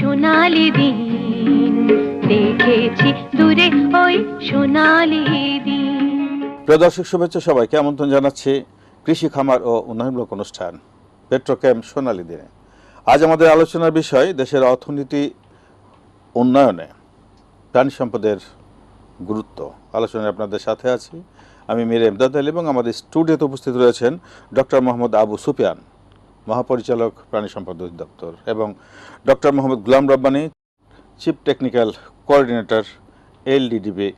সোনালি দিন, দেখেছি দূরে ওই সোনালি দিন। প্রিয় দর্শক, শুভেচ্ছা সবাইকে। আমন্ত্রণ জানাচ্ছি কৃষি খামার ও উন্নয়নমূলক অনুষ্ঠান পেট্রোক্যাম সোনালী দিনে। আজ আমাদের আলোচনার বিষয়, দেশের অর্থনীতি উন্নয়নে প্রাণী সম্পদের গুরুত্ব। আলোচনায় আপনাদের সাথে আছি। আমি মীর এমদাদ আলী এবং আমাদের স্টুডিওতে উপস্থিত রয়েছেন ডক্টর মোহাম্মদ আবু সুফিয়ান। মহাপরিচালক প্রাণী সম্পদ অধিদপ্তর এবং doctor Mohammad Gulam Rabbani chief technical coordinator LDDB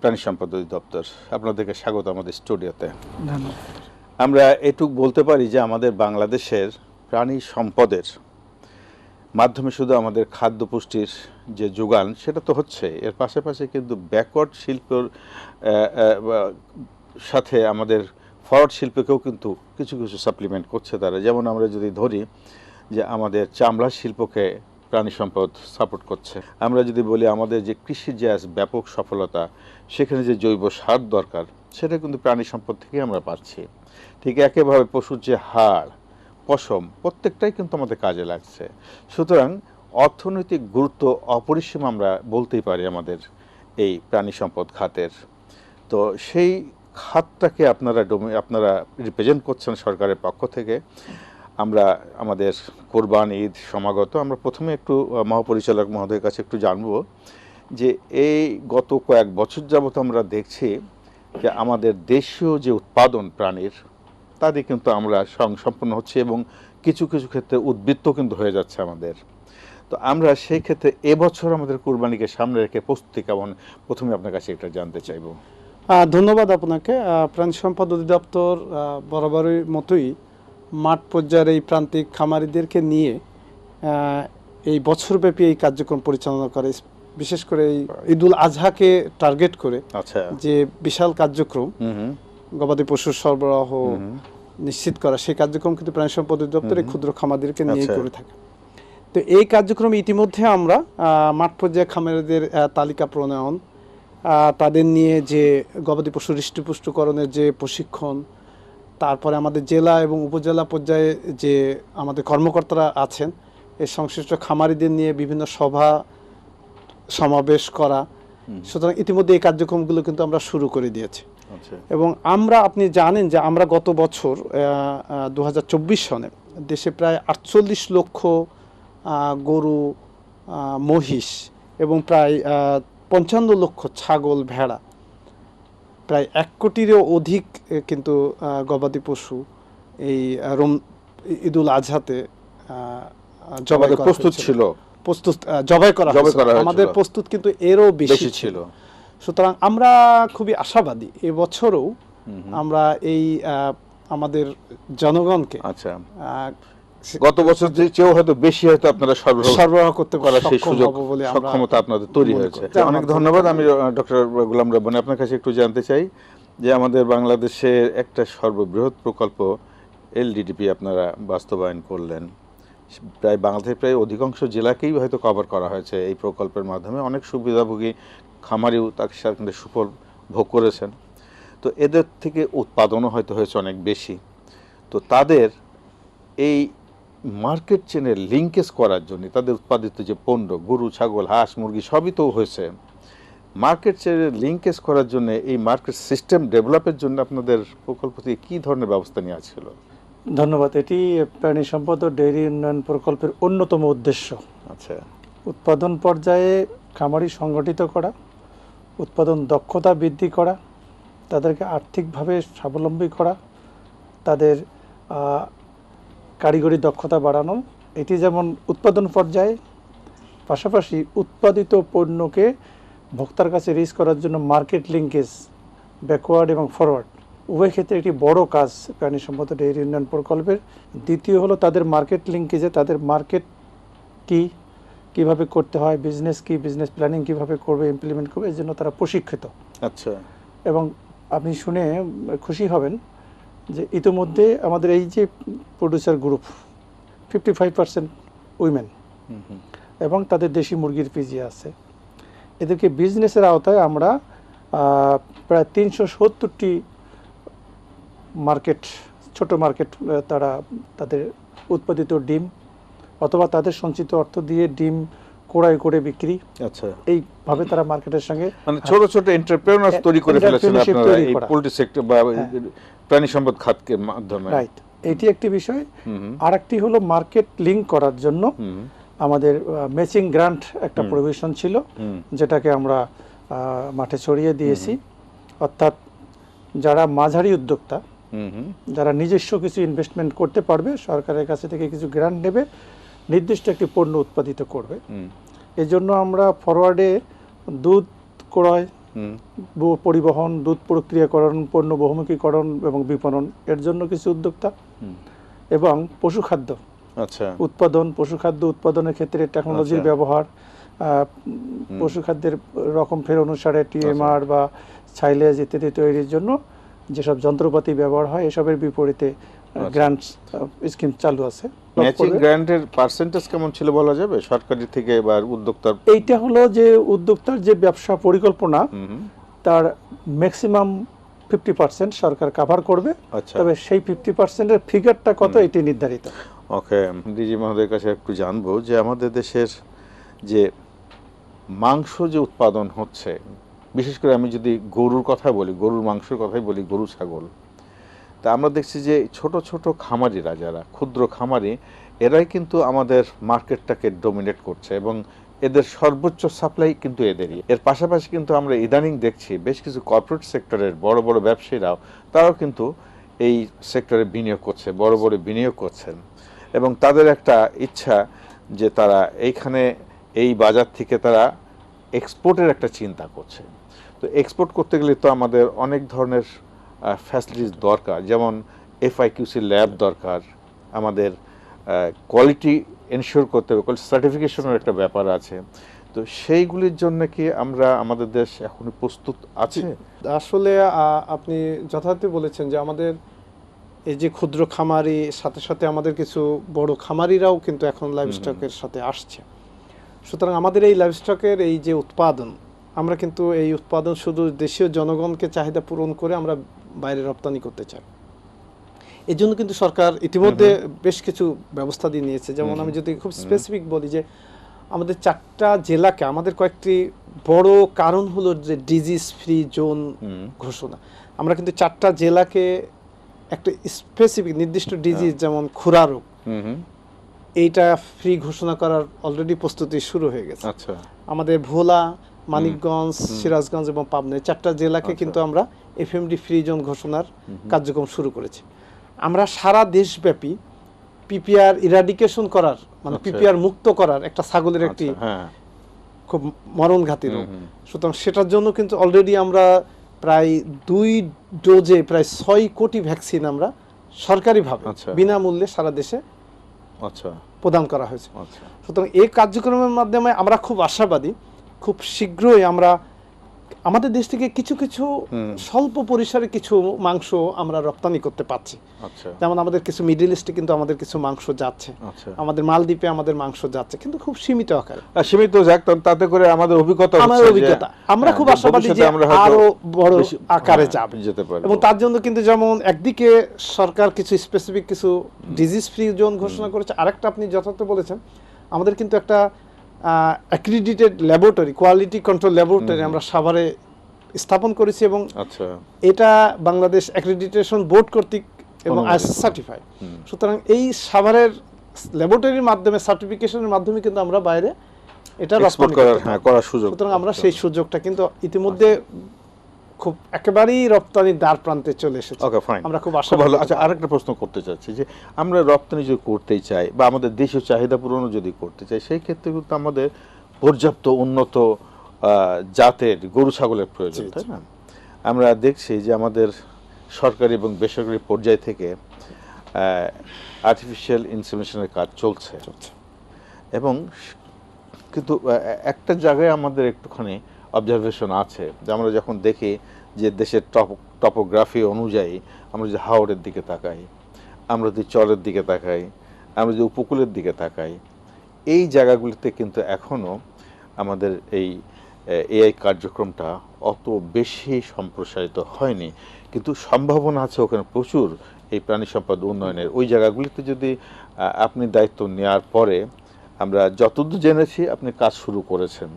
প্রাণী সম্পদ অধিদপ্তর। আপনাদেরকে স্বাগত আমাদের স্টুডিওতে। আমরা এটুক বলতে পারি যে আমাদের বাংলাদেশের প্রাণী সম্পদের মাধ্যমে শুধু আমাদের খাদ্য পুষ্টির যে যোগান সেটা তো হচ্ছে। এর পাশাপাশি কিন্তু ব্যাকওয়ার্ড শিল্পর সাথে আমাদের ফরওয়ার্ড শিল্পকেও কিন্তু কিছু কিছু সাপ্লিমেন্ট করছে তারা। যেমন আমরা যদি ধরি যে আমাদের চামড়া শিল্পকে প্রাণী সম্পদ সাপোর্ট করছে। আমরা যদি বলি আমাদের যে কৃষি যে ব্যাপক সফলতা, সেখানে যে জৈব সার দরকার, সেটা কিন্তু প্রাণী সম্পদ থেকে আমরা পাচ্ছি। ঠিক একেভাবে পশুর যে হাড়, পশম, প্রত্যেকটাই কিন্তু আমাদের কাজে লাগছে। সুতরাং অর্থনৈতিক গুরুত্ব অপরিসীম আমরা বলতেই পারি আমাদের এই প্রাণী সম্পদ খাতের। তো সেই খাতটাকে আপনারা ডোমে আপনারা রিপ্রেজেন্ট করছেন সরকারের পক্ষ থেকে। আমরা আমাদের কোরবান ঈদ সমাগত, আমরা প্রথমে একটু মহাপরিচালক মহোদয়ের কাছে একটু জানব যে এই গত কয়েক বছর যাবত আমরা দেখছি যে আমাদের দেশীয় যে উৎপাদন প্রাণীর, তাদের কিন্তু আমরা সম্পন্ন হচ্ছে এবং কিছু কিছু ক্ষেত্রে উদ্বৃত্ত কিন্তু হয়ে যাচ্ছে আমাদের। তো আমরা সেই ক্ষেত্রে এবছর আমাদের কুরবানিকে সামনে রেখে প্রস্তুতি কেমন? প্রথমে আপনার কাছে এটা জানতে চাইব। ধন্যবাদ আপনাকে। প্রাণী সম্পদ অধিদপ্তর বরাবরের মতোই মাঠ পর্যায়ের এই প্রান্তিক খামারিদেরকে নিয়ে এই বছরব্যাপী এই কার্যক্রম পরিচালনা করে। বিশেষ করে এই ঈদুল আজহাকে টার্গেট করে আচ্ছা। যে বিশাল কার্যক্রম গবাদি পশুর সরবরাহ নিশ্চিত করা সেই কার্যক্রম কিন্তু প্রাণী সম্পদ অধিদপ্তর এই ক্ষুদ্র খামারদেরকে নিয়ে আচ্ছা। করে থাকে। তো এই কার্যক্রম ইতিমধ্যে আমরা মাঠ পর্যায়ে খামারিদের তালিকা প্রণয়ন তাদের নিয়ে যে গবাদি পশু হৃষ্টপুষ্টকরণের যে প্রশিক্ষণ তারপরে আমাদের জেলা এবং উপজেলা পর্যায়ে যে আমাদের কর্মকর্তারা আছেন এই সংশ্লিষ্ট খামারিদের নিয়ে বিভিন্ন সভা সমাবেশ করা। সুতরাং ইতিমধ্যে এই কার্যক্রমগুলো কিন্তু আমরা শুরু করে দিয়েছি। আচ্ছা। এবং আমরা আপনি জানেন যে আমরা গত বছর দু হাজার চব্বিশ সনে দেশে প্রায় আটচল্লিশ লক্ষ গরু মহিষ এবং প্রায় পঞ্চান্ন লক্ষ ছাগল ভেড়া। প্রায় এক কোটিরও অধিক কিন্তু গবাদি পশু এই রম ঈদুল আজহাতে জবাই প্রস্তুত ছিল। প্রস্তুত জবাই করা। আমাদের প্রস্তুত কিন্তু এরও বেশি ছিল। সুতরাং আমরা খুবই আশাবাদী। এবছরও আমরা এই আমাদের জনগণকে আচ্ছা। গত বছর যে চেয়েও হয়তো বেশি হয়তো আপনারা সরবরাহ সরবরাহ করতে করার সেই সুযোগ সক্ষমতা আপনাদের তৈরি হয়েছে। অনেক ধন্যবাদ। আমি ডক্টর গোলাম রব্বানি আপনার কাছে একটু জানতে চাই যে আমাদের বাংলাদেশের একটা সর্ববৃহৎ প্রকল্প এলডিডিপি আপনারা বাস্তবায়ন করলেন। প্রায় বাংলাদেশের প্রায় অধিকাংশ জেলাকেই হয়তো কভার করা হয়েছে এই প্রকল্পের মাধ্যমে। অনেক সুবিধাভোগী খামারিও তার সাথে সুফল ভোগ করেছেন। তো এদের থেকে উৎপাদনও হয়তো হয়েছে অনেক বেশি। তো তাদের এই মার্কেট চেনের লিঙ্কেজ করার জন্য তাদের উৎপাদিত যে পণ্য গরু ছাগল হাঁস মুরগি সবই তো হয়েছে। মার্কেট চেনের লিঙ্কেজ করার জন্য এই মার্কেট সিস্টেম ডেভেলপের জন্য আপনাদের প্রকল্প থেকে কী ধরনের ব্যবস্থা নেওয়া ছিল? ধন্যবাদ। এটি প্রাণী সম্পদ ও ডেয়ারি উন্নয়ন প্রকল্পের অন্যতম উদ্দেশ্য। আচ্ছা। উৎপাদন পর্যায়ে খামারি সংগঠিত করা উৎপাদন দক্ষতা বৃদ্ধি করা তাদেরকে আর্থিকভাবে স্বাবলম্বী করা তাদের কারিগরি দক্ষতা বাড়ানো এটি যেমন উৎপাদন পর্যায়ে পাশাপাশি উৎপাদিত পণ্যকে ভোক্তার কাছে রিচ করার জন্য মার্কেট লিঙ্কেজ ব্যাকওয়ার্ড এবং ফরওয়ার্ড উভয় ক্ষেত্রে একটি বড় কাজ প্রাণী সম্পদ ডেয়ারি উন্নয়ন প্রকল্পের। দ্বিতীয় হলো তাদের মার্কেট লিঙ্কেজে তাদের মার্কেট কি কীভাবে করতে হয় বিজনেস কি বিজনেস প্ল্যানিং কীভাবে করবে ইমপ্লিমেন্ট করবে এর জন্য তারা প্রশিক্ষিত। আচ্ছা। এবং আপনি শুনে খুশি হবেন যে ইতিমধ্যে আমাদের এই যে producer group fifty five percent women এবং তাদের দেশি মুরগির পিজি আছে। এদেরকে বিজনেসের আওতায় আমরা প্রায় তিনশো সত্তরটি মার্কেট ছোট মার্কেট তারা তাদের উৎপাদিত ডিম অথবা তাদের সঞ্চিত অর্থ দিয়ে ডিম কোড়াই করে বিক্রি। আচ্ছা। এইভাবে তারা মার্কেটের সঙ্গে মানে ছোট ছোট এন্টারপ্রেনার্স তৈরি করে ফেলেছেন আপনারা এই পোল্ট্রি সেক্টর বা হ্যাঁ। প্রাণী সম্পদ খাতকে মাধ্যমে। রাইট এটি একটি বিষয়। হুম হুম, আর একটি হলো মার্কেট লিঙ্ক করার জন্য। আমাদের ম্যাচিং গ্রান্ট একটা প্রভিশন ছিল যেটাকে আমরা মাঠে ছড়িয়ে দিয়েছি। অর্থাৎ যারা মাঝারি উদ্যোক্তা যারা নিজস্ব কিছু ইনভেস্টমেন্ট করতে পারবে সরকারের কাছে থেকে কিছু গ্রান্ট নেবে নির্দিষ্ট একটি পণ্য উৎপাদিত করবে এই জন্য আমরা ফরওয়ার্ডে দুধ ক্রয় পরিবহন দুধ প্রক্রিয়াকরণ পণ্য বহুমুখীকরণ এবং বিপণন এর জন্য কিছু উদ্যোক্তা। এবং পশুখাদ্য আচ্ছা উৎপাদন পশুখাদ্য উৎপাদনের ক্ষেত্রে টেকনোলজির আচ্ছা। ব্যবহার আহ, পশুখাদ্যের রকম ফের অনুসারে টিএমআর আচ্ছা। বা সাইলেজ ইত্যাদি তৈরির জন্য যেসব যন্ত্রপাতি ব্যবহার হয় এসবের বিপরীতে আচ্ছা। গ্রান্ট স্কিম চালু আছে ম্যাচিং গ্র্যান্টের পার্সেন্টেজ কেমন ছিল বলা যাবে? সরকারি থেকে বা উদ্যোক্তার? এইটা হলো যে উদ্যোক্তার যে ব্যবসা পরিকল্পনা তার ম্যাক্সিমাম ফিফটি পার্সেন্ট সরকার কাভার করবে। আচ্ছা। তবে সেই ফিফটি পার্সেন্টের ফিগারটা কত এটি নির্ধারিত? ওকে ডিজি মহোদয়ের কাছে একটু জানব যে আমাদের দেশের যে মাংস যে উৎপাদন হচ্ছে বিশেষ করে আমি যদি গরুর কথা বলি গরুর মাংসের কথাই বলি গরু ছাগল। তা আমরা দেখছি যে ছোট ছোট খামারিরা যারা, ক্ষুদ্র খামারি, এরাই কিন্তু আমাদের মার্কেটটাকে ডোমিনেট করছে এবং এদের সর্বোচ্চ সাপ্লাই কিন্তু এদেরই। এর পাশাপাশি কিন্তু আমরা ইদানিং দেখছি বেশ কিছু কর্পোরেট সেক্টরের বড় বড় ব্যবসায়ীরাও, তারাও কিন্তু এই সেক্টরে বিনিয়োগ করছে, বড় বড় বিনিয়োগ করছেন। এবং তাদের একটা ইচ্ছা যে তারা এইখানে, এই বাজার থেকে তারা এক্সপোর্টের একটা চিন্তা করছে। তো এক্সপোর্ট করতে গেলে তো আমাদের অনেক ধরনের ফ্যাসিলিটিস দরকার। যেমন এফআইকিউসি ল্যাব দরকার আমাদের কোয়ালিটি এনশিওর করতে হবে কোয়ালিটি সার্টিফিকেশনের একটা ব্যাপার আছে। তো সেইগুলির জন্য কি আমরা আমাদের দেশ এখনই প্রস্তুত আছে? আসলে আপনি যথার্থ বলেছেন যে আমাদের এই যে ক্ষুদ্র খামারি সাথে সাথে আমাদের কিছু বড় খামারিরাও কিন্তু এখন লাইভস্টকের সাথে আসছে। সুতরাং আমাদের এই লাইভস্টকের এই যে উৎপাদন আমরা কিন্তু এই উৎপাদন শুধু দেশীয় জনগণকে চাহিদা পূরণ করে আমরা বাইরে রপ্তানি করতে চায়। এই জন্য কিন্তু সরকার ইতিমধ্যে বেশ কিছু ব্যবস্থা দিয়ে নিয়েছে। যেমন আমি যদি খুব স্পেসিফিক বলি যে আমাদের চারটা জেলাকে আমাদের কয়েকটি বড় কারণ হলো যে ডিজিজ ফ্রি জোন ঘোষণা। আমরা কিন্তু চারটা জেলাকে একটা স্পেসিফিক নির্দিষ্ট ডিজিজ যেমন খুরা রোগ এইটা ফ্রি ঘোষণা করার অলরেডি প্রস্তুতি শুরু হয়ে গেছে। আচ্ছা। আমাদের ভোলা মানিকগঞ্জ সিরাজগঞ্জ এবং পাবনা চারটা জেলাকে আচ্ছা। কিন্তু আমরা এফ এফএমডি ফ্রি জোন ঘোষণার কার্যক্রম শুরু করেছি আমরা সারা দেশব্যাপী পিপিআর ইরাডিকেশন করার মানে আচ্ছা। পিপিআর মুক্ত করার একটা ছাগলের একটি আচ্ছা, হ্যাঁ খুব মরণঘাতী রোগ। সুতরাং সেটার জন্য কিন্তু অলরেডি আমরা প্রায় দুই ডোজে প্রায় ছয় কোটি ভ্যাকসিন আমরা সরকারিভাবে আচ্ছা। বিনামূল্যে সারা দেশে আচ্ছা প্রদান করা হয়েছে আচ্ছা সুতরাং এই কার্যক্রমের মাধ্যমে আমরা খুব আশাবাদী খুব শীঘ্রই আমরা আমাদের দেশ থেকে কিছু কিছু স্বল্প পরিসরে কিছু মাংস আমরা রপ্তানি করতে পারছি। আচ্ছা। যেমন আমাদের কিছু মিডিল ইস্টে কিন্তু আমাদের কিছু মাংস যাচ্ছে। আচ্ছা। আমাদের মালদ্বীপে আমাদের মাংস যাচ্ছে কিন্তু খুব সীমিত আকারে। সীমিত যাক তাতে করে আমাদের অভিজ্ঞতা আমার অভিজ্ঞতা। আমরা হ্যাঁ, খুব আশাবাদী যে আরও বড় আকারে হ্যাঁ, যাবে। যেতে পারব। এবং তার জন্য কিন্তু যেমন একদিকে সরকার কিছু স্পেসিফিক কিছু ডিজিজ ফ্রি জোন ঘোষণা করেছে আরেকটা আপনি যথার্থ বলেছেন। আমাদের কিন্তু একটা accredited laboratory quality control laboratory আমরা সাভারে স্থাপন করেছি এবং আচ্ছা। এটা বাংলাদেশ অ্যাক্রিডিটেশন বোর্ড কর্তৃক এবং সার্টিফাই সুতরাং এই সাভারের ল্যাবরেটরির মাধ্যমে সার্টিফিকেশনের মাধ্যমে কিন্তু আমরা বাইরে এটা রপ্তানি করার হ্যাঁ করার সুযোগ। সুতরাং আমরা সেই সুযোগটা কিন্তু ইতিমধ্যে খুব একেবারেই রপ্তানির দ্বার প্রান্তে চলে এসেছে। ওকে ফাইন আমরা খুব আশা ভালো। আচ্ছা আরেকটা প্রশ্ন করতে চাচ্ছি যে আমরা রপ্তানি যদি করতেই চাই বা আমাদের দেশীয় চাহিদা পূরণও যদি করতে চাই সেই ক্ষেত্রে কিন্তু আমাদের পর্যাপ্ত উন্নত জাতের গরু ছাগলের প্রয়োজন তাই না? আমরা দেখছি যে আমাদের সরকারি এবং বেসরকারি পর্যায় থেকে আর্টিফিশিয়াল ইনসিমিনেশনের কাজ চলছে। এবং কিন্তু একটা জায়গায় আমাদের একটুখানি অবজারভেশন আছে যে আমরা যখন দেখি যে দেশের টপ টপোগ্রাফি অনুযায়ী আমরা যদি হাওড়ের দিকে তাকাই, আমরা যদি চরের দিকে তাকাই, আমরা যদি উপকূলের দিকে তাকাই, এই জায়গাগুলিতে কিন্তু এখনও আমাদের এই এআই কার্যক্রমটা অত বেশি সম্প্রসারিত হয়নি। কিন্তু সম্ভাবনা আছে ওখানে প্রচুর এই প্রাণী সম্পদ উন্নয়নের। ওই জায়গাগুলিতে যদি আপনি দায়িত্ব নেওয়ার পরে আমরা যতদূর জেনেছি আপনি কাজ শুরু করেছেন।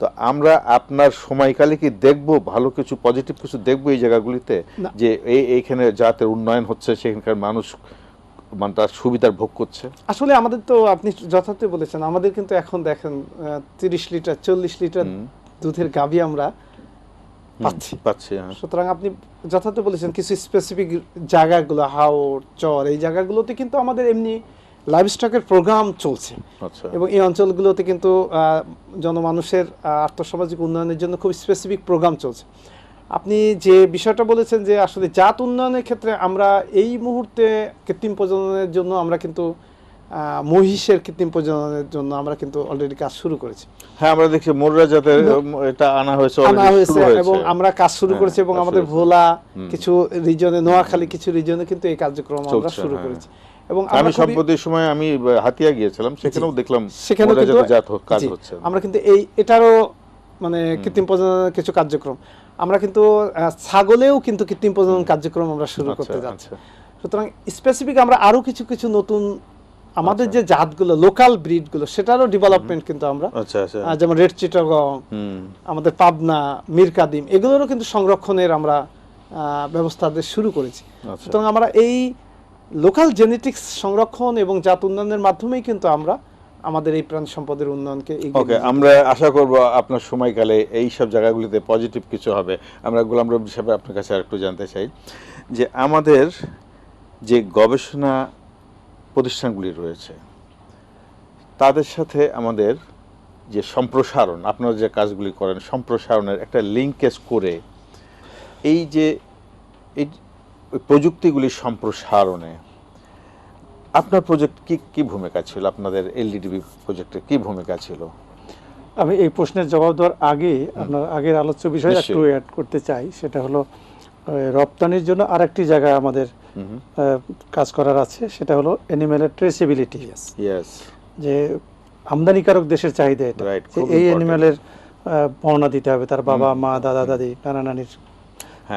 তো আমরা আপনার সময়কালে কি দেখব ভালো কিছু পজিটিভ কিছু দেখব এই জায়গাগুলিতে যে এই এইখানে যাতে উন্নয়ন হচ্ছে সেখানকার মানুষ মানে তার সুবিধার ভোগ করছে আসলে আমাদের তো আপনি যথার্থ বলেছেন আমাদের কিন্তু এখন দেখেন তিরিশ লিটার চল্লিশ লিটার। দুধের গাভী আমরা পাচ্ছি পাচ্ছি হ্যাঁ। সুতরাং আপনি যথার্থ বলেছেন কিছু স্পেসিফিক জায়গাগুলো হাওড় চর এই জায়গাগুলোতে কিন্তু আমাদের এমনি লাইভ স্টকের প্রোগ্রাম চলছে। আচ্ছা। এবং এই অঞ্চলগুলোতে কিন্তু জনমানুষের আর্থসামাজিক উন্নয়নের জন্য খুব স্পেসিফিক প্রোগ্রাম চলছে। আপনি যে বিষয়টা বলেছেন যে আসলে জাত উন্নয়নের ক্ষেত্রে আমরা এই মুহূর্তে কৃত্রিম প্রজননের জন্য আমরা কিন্তু মহিষের কৃত্রিম প্রজননের জন্য আমরা কিন্তু অলরেডি কাজ শুরু করেছি। হ্যাঁ আমরা দেখছি মোররা যাতে এটা আনা হয়েছে আনা হয়েছে এবং আমরা কাজ শুরু হ্যাঁ, করেছি এবং আমাদের ভোলা কিছু রিজনে নোয়াখালী কিছু রিজনে কিন্তু এই কার্যক্রম আমরা শুরু হ্যাঁ। করেছি। এবং আমি আমরা সময় আমি হাতিয়া গিয়েছিলাম সেখানেও দেখলাম সেখানে মোররা কিন্তু যাতে জাত হ- কাজ জি, হচ্ছে। আমরা কিন্তু এই এটারও মানে কৃত্রিম প্রজননের কিছু কার্যক্রম। আমরা কিন্তু ছাগলেও কিন্তু কৃত্রিম প্রজনন কার্যক্রম আমরা শুরু আচ্ছা, করতে যাচ্ছি। আচ্ছা। সুতরাং স্পেসিফিক আমরা আরও কিছু কিছু নতুন আমাদের আচ্ছা। যে জাতগুলো লোকাল ব্রিডগুলো সেটারও ডেভেলপমেন্ট কিন্তু আমরা যেমন রেড চিটাগং আমাদের পাবনা মিরকাদিম এগুলোরও কিন্তু সংরক্ষণের আমরা ব্যবস্থা শুরু করেছি। সুতরাং আমরা এই লোকাল জেনেটিক্স সংরক্ষণ এবং জাত উন্নয়নের মাধ্যমেই কিন্তু আমরা আমাদের এই প্রাণ সম্পদের উন্নয়নকে ওকে আমরা আশা করব আপনার সময়কালে এই সব জায়গাগুলিতে পজিটিভ কিছু হবে। আমরা গোলাম রবি সাহেব আপনার কাছে আরেকটু জানতে চাই যে আমাদের যে গবেষণা প্রতিষ্ঠানগুলি রয়েছে তাদের সাথে আমাদের যে সম্প্রসারণ আপনারা যে কাজগুলি করেন সম্প্রসারণের একটা লিঙ্কেজ করে এই যে প্রযুক্তিগুলির সম্প্রসারণে আপনার প্রজেক্ট কি কি ভূমিকা ছিল? আপনাদের এলডিডিবি প্রজেক্টের কি ভূমিকা ছিল? আমি এই প্রশ্নের জবাব দেওয়ার আগে আপনার আগের আলোচ্য বিষয়ে। একটু অ্যাড করতে চাই। সেটা হলো রপ্তানির জন্য আরেকটি জায়গায় আমাদের কাজ করার আছে। সেটা হলো অ্যানিমেলের ট্রেসিবিলিটি ইয়েস যে আমদানিকারক দেশের চাহিদা এটা। এই. অ্যানিমেলের বর্ণনা দিতে হবে। তার বাবা মা দাদা দাদি নানা নানির।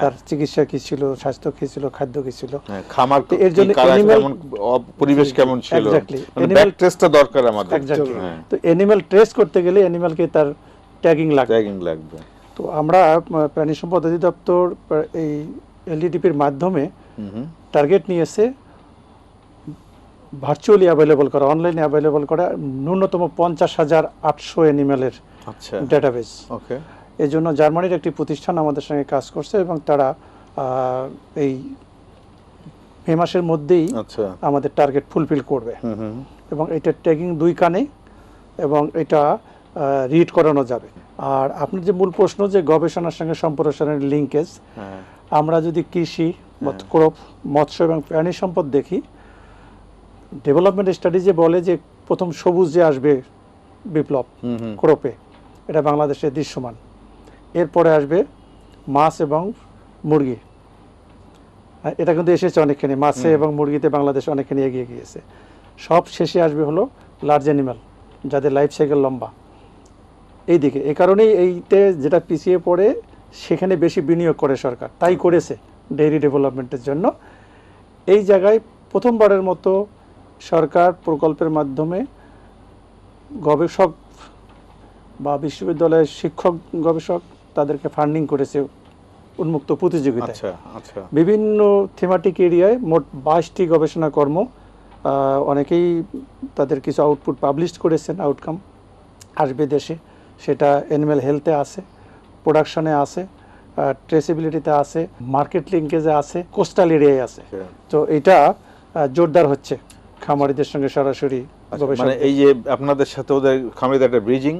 তার চিকিৎসা কি ছিল স্বাস্থ্য কি ছিল খাদ্য কি ছিল? হ্যাঁ, খামার এর জন্য কেমন পরিবেশ কেমন ছিল. মানে ব্যাক টেস্টটা দরকার আমাদের. হ্যাঁ। তো অ্যানিমেল ট্রেস করতে গেলে অ্যানিমেলকে তার ট্যাগিং লাগবে। ট্যাগিং লাগবে। তো আমরা প্রাণী সম্পদ অধিদপ্তর এই এলডিটিপির মাধ্যমে। টার্গেট নিয়েছে ভার্চুয়ালি অ্যাভেলেবল করা অনলাইনে অ্যাভেলেবল করা ন্যূনতম পঞ্চাশ হাজার আটশো অ্যানিমেলের আচ্ছা। ডেটাবেস ওকে এই জন্য জার্মানির একটি প্রতিষ্ঠান আমাদের সঙ্গে কাজ করছে এবং তারা এই মে মাসের মধ্যেই আচ্ছা। আমাদের টার্গেট ফুলফিল করবে। এবং এটা ট্যাগিং দুই কানে এবং এটা রিড করানো যাবে। আর আপনার যে মূল প্রশ্ন যে গবেষণার সঙ্গে সম্প্রসারণের লিঙ্কেজ হ্যাঁ। আমরা যদি কৃষি ক্রপ মৎস্য এবং প্রাণী সম্পদ দেখি ডেভেলপমেন্ট স্টাডি যে বলে যে প্রথম সবুজ যে আসবে বিপ্লব ক্রোপে এটা বাংলাদেশে দৃশ্যমান। এরপরে আসবে মাছ এবং মুরগি। এটা কিন্তু এসেছে অনেকখানি। মাছে এবং মুরগিতে বাংলাদেশ অনেকখানি এগিয়ে গিয়েছে। সব শেষে আসবে হলো লার্জ অ্যানিমাল যাদের লাইফ সাইকেল লম্বা। এই দিকে এ কারণেই এইতে যেটা পিছিয়ে পড়ে সেখানে বেশি বিনিয়োগ করে সরকার। তাই করেছে ডেইরি ডেভেলপমেন্টের জন্য। এই জায়গায় প্রথমবারের মতো সরকার প্রকল্পের মাধ্যমে গবেষক বা বিশ্ববিদ্যালয়ের শিক্ষক গবেষক তাদেরকে ফান্ডিং করেছে উন্মুক্ত প্রতিযোগিতায়। আচ্ছা আচ্ছা। বিভিন্ন থিমাটিক এরিয়ায় মোট বাইশটি গবেষণা কর্ম অনেকেই তাদের কিছু আউটপুট পাবলিশ করেছেন আউটকাম আসবে দেশে। সেটা অ্যানিম্যাল হেলথে আছে প্রোডাকশনে আছে ট্রেসিবিলিটিতে আছে মার্কেট লিঙ্কেজে আছে কোস্টাল এরিয়ায় আছে। আচ্ছা। তো এটা জোরদার হচ্ছে খামারিদের সঙ্গে সরাসরি গবেষণা মানে এই যে আপনাদের সাথে ওদের খামারিদের একটা ব্রিজিং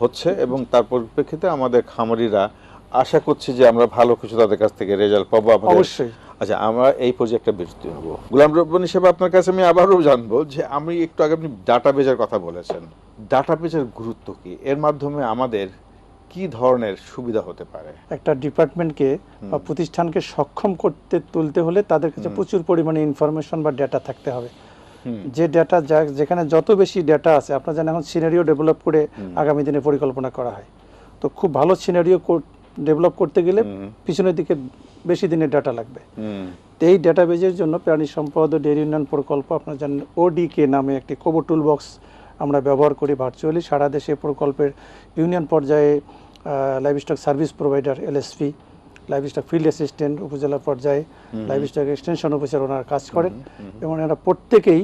হচ্ছে এবং তার পরিপ্রেক্ষিতে আমাদের খামারিরা আশা করছি যে আমরা ভালো কিছু তাদের কাছ থেকে রেজাল্ট পাবো আমাদের। অবশ্যই। আচ্ছা আমরা এই প্রজেক্টটা বিরতি হব। গোলাম রব্বান হিসেবে আপনার কাছে আমি আবারও জানব যে আমি একটু আগে আপনি ডাটা বেজের কথা বলেছেন। ডাটা বেজের গুরুত্ব কি? এর মাধ্যমে আমাদের কি ধরনের সুবিধা হতে পারে? একটা ডিপার্টমেন্টকে বা প্রতিষ্ঠানকে সক্ষম করতে তুলতে হলে তাদের কাছে প্রচুর পরিমাণে ইনফরমেশন বা ডেটা থাকতে হবে। যে ডেটা যেখানে যত বেশি ডেটা আছে আপনার জানেন এখন সিনারিও ডেভেলপ করে আগামী দিনে পরিকল্পনা করা হয়। তো খুব ভালো সিনারিও ডেভেলপ করতে গেলে পিছনের দিকে বেশি দিনের ডাটা লাগবে। এই ডেটাবেজের জন্য প্রাণী সম্পদ ও ডেয়ারি উন্নয়ন প্রকল্প আপনার জানেন ওডিকে নামে একটি কোবো টুল বক্স আমরা ব্যবহার করি ভার্চুয়ালি সারা দেশে প্রকল্পের ইউনিয়ন পর্যায়ে livestock service provider LSP livestock field assistant উপজেলা পর্যায়ে লাইভ স্টক এক্সটেনশন অফিসার ওনারা কাজ করেন এবং এরা প্রত্যেকেই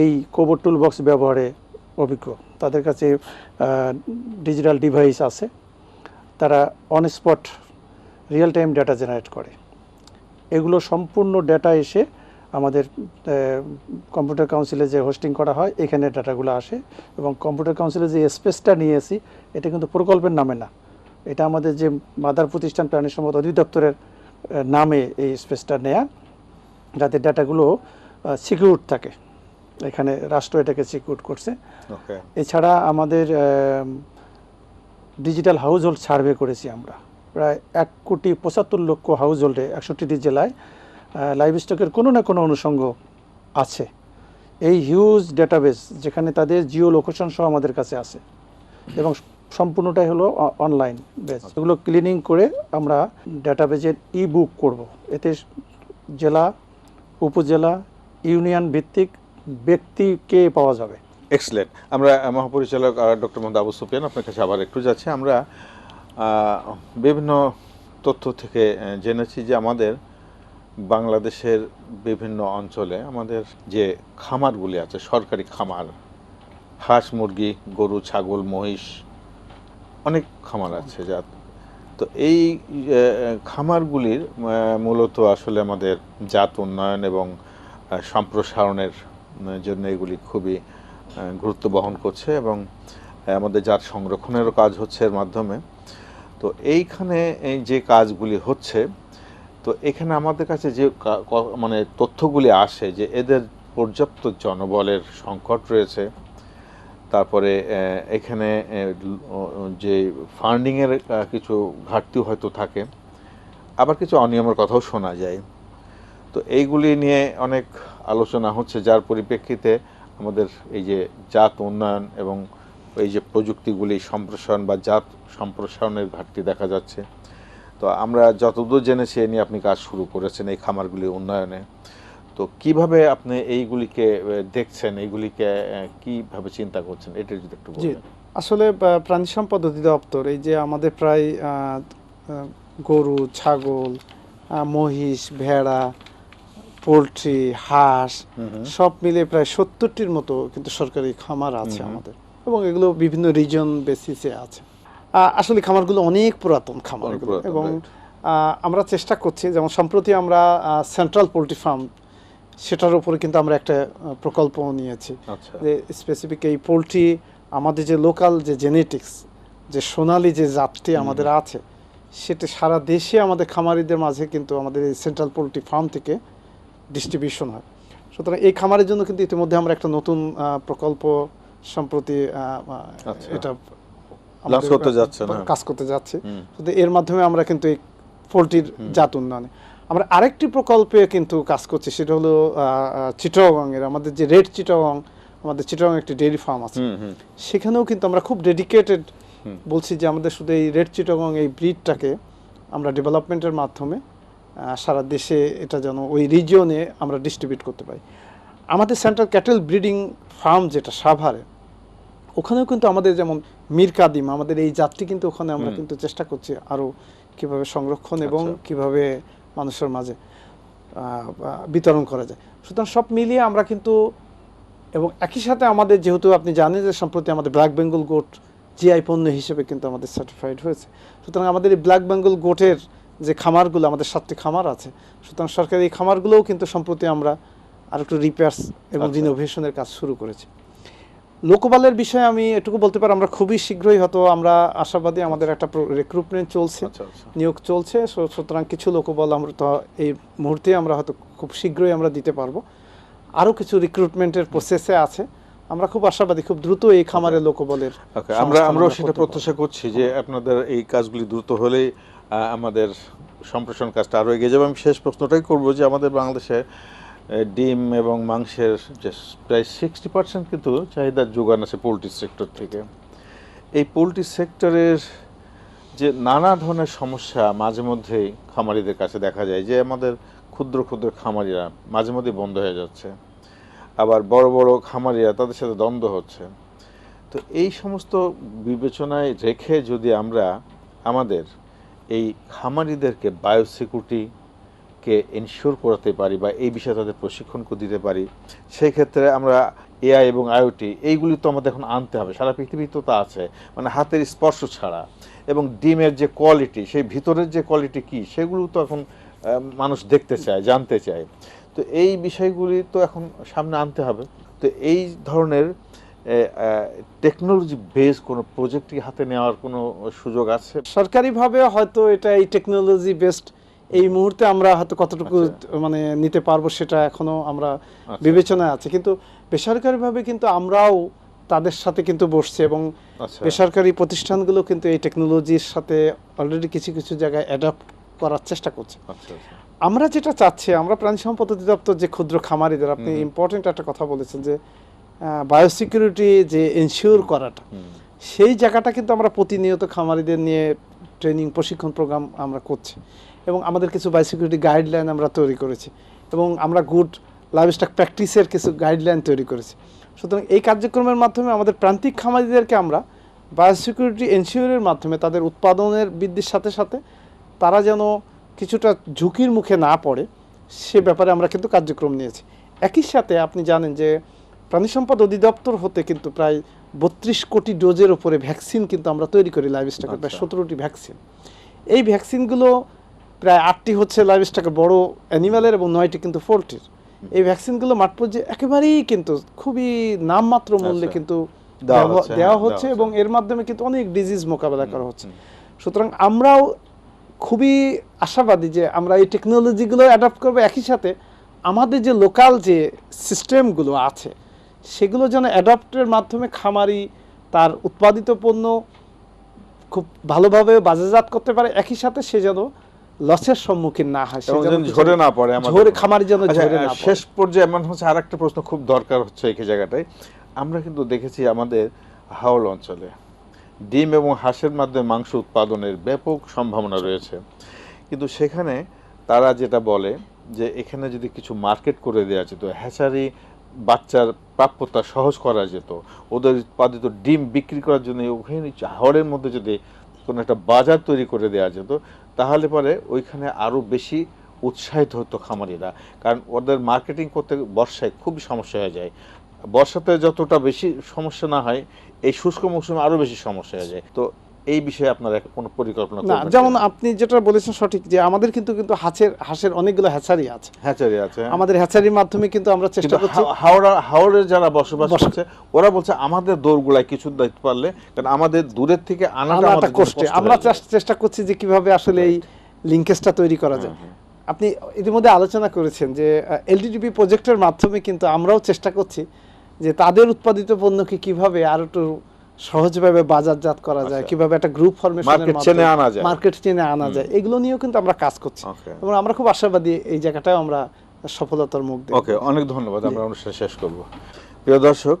এই কোবো টুল বক্স ব্যবহারে অভিজ্ঞ। তাদের কাছে ডিজিটাল ডিভাইস আছে। তারা on spot real time data generate করে। এগুলো সম্পূর্ণ ডেটা এসে আমাদের কম্পিউটার কাউন্সিলে যে হোস্টিং করা হয় এখানে ডাটাগুলো আসে এবং কম্পিউটার কাউন্সিলে যে স্পেসটা নিয়ে এসি এটা কিন্তু প্রকল্পের নামে না। এটা আমাদের যে মাদার প্রতিষ্ঠান প্রাণী সম্পদ অধিদপ্তরের নামে এই স্পেসটা নেয়া যাতে ডাটাগুলো সিকিউর থাকে। এখানে রাষ্ট্র এটাকে সিকিউর করছে। এছাড়া আমাদের ডিজিটাল হাউস হোল্ড সার্ভে করেছি আমরা। প্রায় এক কোটি পঁচাত্তর লক্ষ হাউস হোল্ডে একষট্টিটি জেলায় লাইভ স্টকের কোনো না কোনো অনুষঙ্গ আছে। এই হিউজ ডেটাবেস যেখানে তাদের জিও লোকেশন সহ আমাদের কাছে আছে। এবং সম্পূর্ণটাই হলো অনলাইন বেস এগুলো ক্লিনিং করে আমরা ডেটাবেজের ই বুক করব। এতে জেলা উপজেলা ইউনিয়ন ভিত্তিক ব্যক্তিকে পাওয়া যাবে। এক্সেলেন্ট আমরা মহাপরিচালক ডক্টর মোহাম্মদ আবু সুফিয়ান আপনার কাছে আবার একটু যাচ্ছি। আমরা বিভিন্ন তথ্য থেকে জেনেছি যে আমাদের বাংলাদেশের বিভিন্ন অঞ্চলে আমাদের যে খামারগুলি আছে সরকারি খামার হাঁস মুরগি গরু ছাগল মহিষ অনেক খামার আছে যা তো এই খামারগুলির মূলত আসলে আমাদের জাত উন্নয়ন এবং সম্প্রসারণের জন্য এগুলি খুবই গুরুত্ব বহন করছে এবং আমাদের জাত সংরক্ষণেরও কাজ হচ্ছে এর মাধ্যমে। তো এইখানে এই যে কাজগুলি হচ্ছে, তো এখানে আমাদের কাছে যে মানে তথ্যগুলি আসে যে এদের পর্যাপ্ত জনবলের সংকট রয়েছে তারপরে এখানে যে ফান্ডিংয়ের কিছু ঘাটতি হয়তো থাকে। আবার কিছু অনিয়মের কথাও শোনা যায়। তো এইগুলি নিয়ে অনেক আলোচনা হচ্ছে। যার পরিপ্রেক্ষিতে আমাদের এই যে জাত উন্নয়ন এবং এই যে প্রযুক্তিগুলি সম্প্রসারণ বা জাত সম্প্রসারণের ঘাটতি দেখা যাচ্ছে। তো আমরা যতদূর জেনেছি, এ নিয়ে আপনি কাজ শুরু করেছেন এই খামারগুলি উন্নয়নে। তো কীভাবে আপনি এইগুলিকে দেখছেন? এইগুলিকে কীভাবে চিন্তা করছেন? এটা যদি একটু বলেন আসলে প্রাণী সম্পদ অধিদপ্তর এই যে আমাদের প্রায় গরু ছাগল মহিষ ভেড়া পোলট্রি হাঁস সব মিলে প্রায় সত্তরটির মতো কিন্তু সরকারি খামার আছে আমাদের। এবং এগুলো বিভিন্ন রিজন বেসিসে আছে। আসলে খামারগুলো অনেক পুরাতন খামার এবং আমরা চেষ্টা করছি যেমন সম্প্রতি আমরা সেন্ট্রাল পোলট্রি ফার্ম সেটার উপরে কিন্তু আমরা একটা প্রকল্প নিয়েছি। আচ্ছা। যে স্পেসিফিক এই পোলট্রি আমাদের যে লোকাল যে জেনেটিক্স যে সোনালি যে জাতটি আমাদের আছে সেটা সারা দেশে আমাদের খামারিদের মাঝে কিন্তু আমাদের এই সেন্ট্রাল পোলট্রি ফার্ম থেকে ডিস্ট্রিবিউশন হয়। সুতরাং এই খামারের জন্য কিন্তু ইতিমধ্যে আমরা একটা নতুন প্রকল্প সম্প্রতি আচ্ছা। এটা যাচ্ছেন, হ্যাঁ। কাজ করতে যাচ্ছে। এর মাধ্যমে আমরা কিন্তু এই পোলট্রির জাত উন্নয়নে আমরা আরেকটি প্রকল্পে কিন্তু কাজ করছি সেটা হলো চিটাগংয়ের আমাদের যে রেড চিটাগং আমাদের চিটাগং একটি ডেয়ারি ফার্ম আছে। সেখানেও কিন্তু আমরা খুব ডেডিকেটেড বলছি যে আমাদের শুধু এই রেড চিটাগং এই ব্রিডটাকে আমরা ডেভেলপমেন্টের মাধ্যমে সারা দেশে এটা যেন ওই রিজিয়নে আমরা ডিস্ট্রিবিউট করতে পারি। আমাদের সেন্ট্রাল ক্যাটেল ব্রিডিং ফার্ম যেটা সাভারে ওখানেও কিন্তু আমাদের যেমন মীর কাদিম আমাদের এই জাতটি কিন্তু ওখানে আমরা কিন্তু চেষ্টা করছি আরও কীভাবে সংরক্ষণ এবং আচ্ছা। কীভাবে মানুষের মাঝে বিতরণ করা যায়। সুতরাং সব মিলিয়ে আমরা কিন্তু এবং একই সাথে আমাদের যেহেতু আপনি জানেন যে সম্প্রতি আমাদের ব্ল্যাক বেঙ্গল গোট জিআই পণ্য হিসেবে কিন্তু আমাদের সার্টিফাইড হয়েছে। সুতরাং আমাদের এই ব্ল্যাক বেঙ্গল গোটের যে খামারগুলো আমাদের সাতটি খামার আছে। সুতরাং সরকারি এই খামারগুলোও কিন্তু সম্প্রতি আমরা আর একটু রিপেয়ার্স এবং আচ্ছা। রিনোভেশনের কাজ শুরু করেছি। লোকবলের বিষয়ে আমি এটুকু বলতে পারি আমরা খুবই শীঘ্রই হয়তো আমরা আশাবাদী আমাদের একটা রিক্রুটমেন্ট চলছে আচ্ছা আচ্ছা। নিয়োগ চলছে সুতরাং কিছু লোকবল আমরা তো এই মুহূর্তে আমরা হয়তো খুব শীঘ্রই আমরা দিতে পারব। আরও কিছু রিক্রুটমেন্টের প্রসেসে আছে আমরা খুব আশাবাদী খুব দ্রুত এই খামারে লোকবলের আমরা আমরাও সেটা প্রত্যাশা করছি যে আপনাদের এই কাজগুলি দ্রুত হলেই আহ, আমাদের সম্প্রসারণ কাজটা আরও এগিয়ে যাবে। আমি শেষ প্রশ্নটাই করব যে আমাদের বাংলাদেশে ডিম এবং মাংসের যে প্রায় সিক্সটি পার্সেন্ট কিন্তু চাহিদার যোগান আছে পোলট্রি সেক্টর থেকে। এই পোলট্রি সেক্টরের যে নানা ধরনের সমস্যা মাঝে মধ্যেই খামারিদের কাছে দেখা যায়, যে আমাদের ক্ষুদ্র ক্ষুদ্র খামারিরা মাঝে মধ্যে বন্ধ হয়ে যাচ্ছে। আবার বড় বড় খামারিরা তাদের সাথে দ্বন্দ্ব হচ্ছে। তো এই সমস্ত বিবেচনায় রেখে যদি আমরা আমাদের এই খামারিদেরকে বায়োসিকিউরিটিকে এনশিওর করাতে পারি বা এই বিষয়ে তাদের প্রশিক্ষণ দিতে পারি সেই ক্ষেত্রে আমরা এআই এবং আইওটি এইগুলি তো আমাদের এখন আনতে হবে। সারা পৃথিবী তো তা আছে। মানে হাতের স্পর্শ ছাড়া। এবং ডিমের যে কোয়ালিটি সেই ভিতরের যে কোয়ালিটি কি, সেগুলো তো এখন মানুষ দেখতে চায়, জানতে চায়। তো এই বিষয়গুলি তো এখন সামনে আনতে হবে। তো এই ধরনের টেকনোলজি বেস কোনো প্রজেক্ট হাতে নেওয়ার কোনো সুযোগ আছে? সরকারিভাবে হয়তো এটা এই টেকনোলজি বেসড এই মুহূর্তে আমরা হয়তো কতটুকু মানে নিতে পারব সেটা এখনও আমরা আচ্ছা। বিবেচনায় আছে। কিন্তু বেসরকারিভাবে কিন্তু আমরাও তাদের সাথে কিন্তু বসছি এবং আচ্ছা। বেসরকারি প্রতিষ্ঠানগুলো কিন্তু এই টেকনোলজির সাথে অলরেডি কিছু কিছু জায়গায় অ্যাডাপ্ট করার চেষ্টা করছে। আচ্ছা আচ্ছা। আমরা যেটা চাচ্ছি আমরা প্রাণী সম্পদ অধিদপ্তর যে ক্ষুদ্র খামারিদের আপনি। ইম্পর্টেন্ট একটা কথা বলেছেন যে বায়োসিকিউরিটি যে এনশিওর করাটা সেই জায়গাটা কিন্তু আমরা প্রতিনিয়ত খামারিদের নিয়ে ট্রেনিং প্রশিক্ষণ প্রোগ্রাম আমরা করছি। এবং আমাদের কিছু বায়োসিকিউরিটি গাইডলাইন আমরা তৈরি করেছি এবং আমরা গুড লাইভস্টক প্র্যাকটিসের কিছু গাইডলাইন তৈরি করেছি। সুতরাং এই কার্যক্রমের মাধ্যমে আমাদের প্রান্তিক খামারিদেরকে আমরা বায়োসিকিউরিটি এনশিওরের মাধ্যমে তাদের উৎপাদনের বৃদ্ধির সাথে সাথে তারা যেন কিছুটা ঝুঁকির মুখে না পড়ে সে ব্যাপারে আমরা কিন্তু কার্যক্রম নিয়েছি। একই সাথে আপনি জানেন যে প্রাণী সম্পদ অধিদপ্তর হতে কিন্তু প্রায় বত্রিশ কোটি ডোজের ওপরে ভ্যাকসিন কিন্তু আমরা তৈরি করি লাইভ স্টকের প্রায় আচ্ছা। সতেরোটি ভ্যাকসিন এই ভ্যাকসিনগুলো প্রায় আটটি হচ্ছে লাইভ স্টকের বড় অ্যানিমালের এবং নয়টি কিন্তু পোলট্রির এই ভ্যাকসিনগুলো মাঠ পর্যায়ে একেবারেই কিন্তু খুবই নামমাত্র মূল্যে আচ্ছা। কিন্তু দেওয়া হচ্ছে, হ্যাঁ, হচ্ছে। এবং এর মাধ্যমে কিন্তু অনেক ডিজিজ মোকাবেলা করা হচ্ছে। সুতরাং আমরাও খুবই আশাবাদী যে আমরা এই টেকনোলজিগুলো অ্যাডাপ্ট করব। একই সাথে আমাদের যে লোকাল যে সিস্টেমগুলো আছে সেগুলো যেন অ্যাডাপ্টের মাধ্যমে খামারি তার উৎপাদিত পণ্য খুব ভালোভাবে বাজারজাত করতে পারে। একই সাথে সে যেন লসের সম্মুখীন না হয় ঝরে না পড়ে আমাদের ঝরে খামারি যেন আচ্ছা, ঝরে না। শেষ পর্যায়ে এমন হচ্ছে আর একটা প্রশ্ন খুব দরকার হচ্ছে এই জায়গাটায়। আমরা কিন্তু দেখেছি আমাদের হাওল অঞ্চলে ডিম এবং হাঁসের মাধ্যমে মাংস উৎপাদনের ব্যাপক সম্ভাবনা রয়েছে। কিন্তু সেখানে তারা যেটা বলে যে এখানে যদি কিছু মার্কেট করে দেওয়া যেত হ্যাচারি বাচ্চার প্রাপ্যতা সহজ করা যেত ওদের উৎপাদিত ডিম বিক্রি করার জন্য ওখানে হাওড়ের মধ্যে যদি কোনো একটা বাজার তৈরি করে দেওয়া যেত তাহলে পরে ওইখানে আরও বেশি উৎসাহিত হতো খামারিরা। কারণ ওদের মার্কেটিং করতে বর্ষায় খুবই সমস্যা হয়ে যায়। বর্ষাতে যতটা বেশি সমস্যা না হয়, এই শুষ্ক মৌসুমে আরও বেশি সমস্যা হয়ে যায়। তো এই বিষয়ে আপনারা কোনো পরিকল্পনা না যেমন আপনি যেটা বলেছেন সঠিক যে আমাদের কিন্তু কিন্তু হাঁসের হাঁসের অনেকগুলো হ্যাচারি আছে। হ্যাচারি আছে। আমাদের হ্যাচারির মাধ্যমে কিন্তু আমরা চেষ্টা করছি হাওড়া হাওড়ের যারা বসবাস করছে ওরা বলছে আমাদের দৌড়গুলাই কিছু দায়িত্ব পারলে কারণ আমাদের দূরের থেকে আনাটা আমাদের কষ্টে। কষ্ট আমরা চেষ্টা করছি যে কীভাবে আসলে এই লিঙ্কেজটা তৈরি করা যায়। আপনি ইতিমধ্যে আলোচনা করেছেন যে এলডিডিপি প্রজেক্টের মাধ্যমে কিন্তু আমরাও চেষ্টা করছি যে তাদের উৎপাদিত পণ্যকে কীভাবে আরও একটু সহজভাবে বাজারজাত করা যায় আচ্ছা। কীভাবে একটা গ্রুপ ফরমেশনের চেনে আনা যায়। মার্কেট চেনে আনা যায়। এগুলো নিয়েও কিন্তু আমরা কাজ করছি। এবং আমরা খুব আশাবাদী এই জায়গাটাও আমরা সফলতার মুখ ওকে অনেক ধন্যবাদ। আমরা অনুষ্ঠান শেষ করব। প্রিয় দর্শক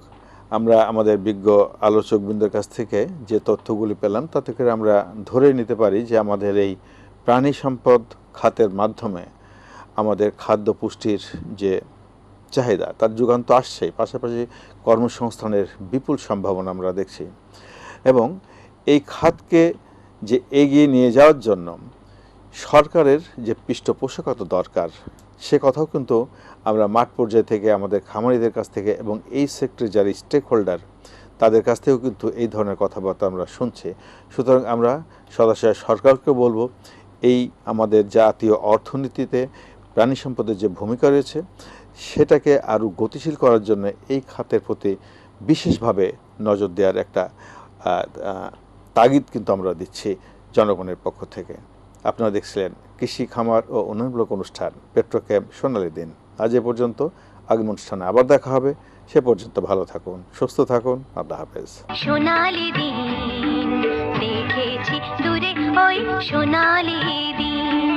আমরা আমাদের বিজ্ঞ আলোচকবৃন্দের কাছ থেকে যে তথ্যগুলি পেলাম তাতে করে আমরা ধরে নিতে পারি যে আমাদের এই প্রাণী সম্পদ খাতের মাধ্যমে আমাদের খাদ্য পুষ্টির যে চাহিদা, তার যুগান তো আসছেই, পাশাপাশি কর্মসংস্থানের বিপুল সম্ভাবনা আমরা দেখছি। এবং এই খাতকে যে এগিয়ে নিয়ে যাওয়ার জন্য সরকারের যে পৃষ্ঠপোষকতা দরকার, সে কথাও কিন্তু আমরা মাঠ পর্যায় থেকে আমাদের খামারিদের কাছ থেকে এবং এই সেক্টরে যারা স্টেক হোল্ডার তাদের কাছ থেকেও কিন্তু এই ধরনের কথাবার্তা আমরা শুনছি। সুতরাং আমরা সদস্য সরকারকে বলব, এই আমাদের জাতীয় অর্থনীতিতে প্রাণী সম্পদের যে ভূমিকা রয়েছে সেটাকে আরও গতিশীল করার জন্য এই খাতের প্রতি বিশেষভাবে নজর দেওয়ার একটা তাগিদ কিন্তু আমরা দিচ্ছি জনগণের পক্ষ থেকে। আপনারা দেখছিলেন কৃষি, খামার ও উন্নয়নমূলক অনুষ্ঠান পেট্রোক্যাম্প সোনালী দিন। আজ এ পর্যন্ত আগামী অনুষ্ঠানে আবার দেখা হবে। সে পর্যন্ত ভালো থাকুন, সুস্থ থাকুন। আল্লাহ হাফেজ। সোনালি দিন, দেখেছি দূরে ওই সোনালি দিন।